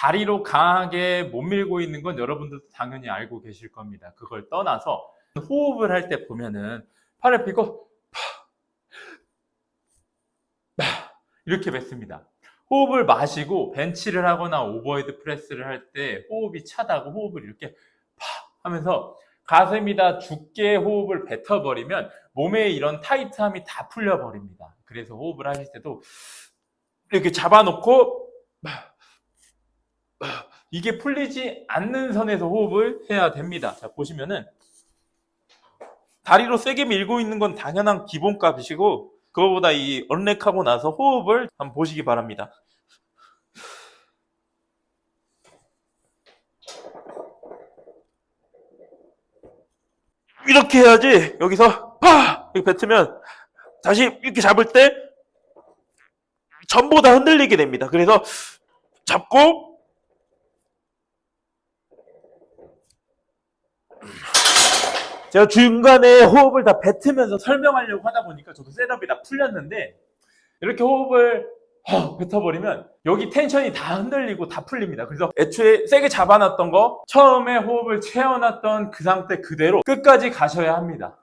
다리로 강하게 못 밀고 있는 건 여러분들도 당연히 알고 계실 겁니다. 그걸 떠나서 호흡을 할 때 보면은 팔을 펴고 파, 파, 이렇게 뱉습니다. 호흡을 마시고 벤치를 하거나 오버헤드 프레스를 할 때 호흡이 차다고 호흡을 이렇게 파 하면서 가슴이다 죽게 호흡을 뱉어버리면 몸에 이런 타이트함이 다 풀려버립니다. 그래서 호흡을 하실 때도 이렇게 잡아놓고 이게 풀리지 않는 선에서 호흡을 해야 됩니다. 자, 보시면은 다리로 세게 밀고 있는 건 당연한 기본값이시고 그거보다 이 언렉하고 나서 호흡을 한번 보시기 바랍니다. 이렇게 해야지 여기서 파 이렇게 뱉으면 다시 이렇게 잡을 때 전부 다 흔들리게 됩니다. 그래서 잡고 제가 중간에 호흡을 다 뱉으면서 설명하려고 하다 보니까 저도 셋업이 다 풀렸는데 이렇게 호흡을 헉 뱉어버리면 여기 텐션이 다 흔들리고 다 풀립니다. 그래서 애초에 세게 잡아놨던 거 처음에 호흡을 채워놨던 그 상태 그대로 끝까지 가셔야 합니다.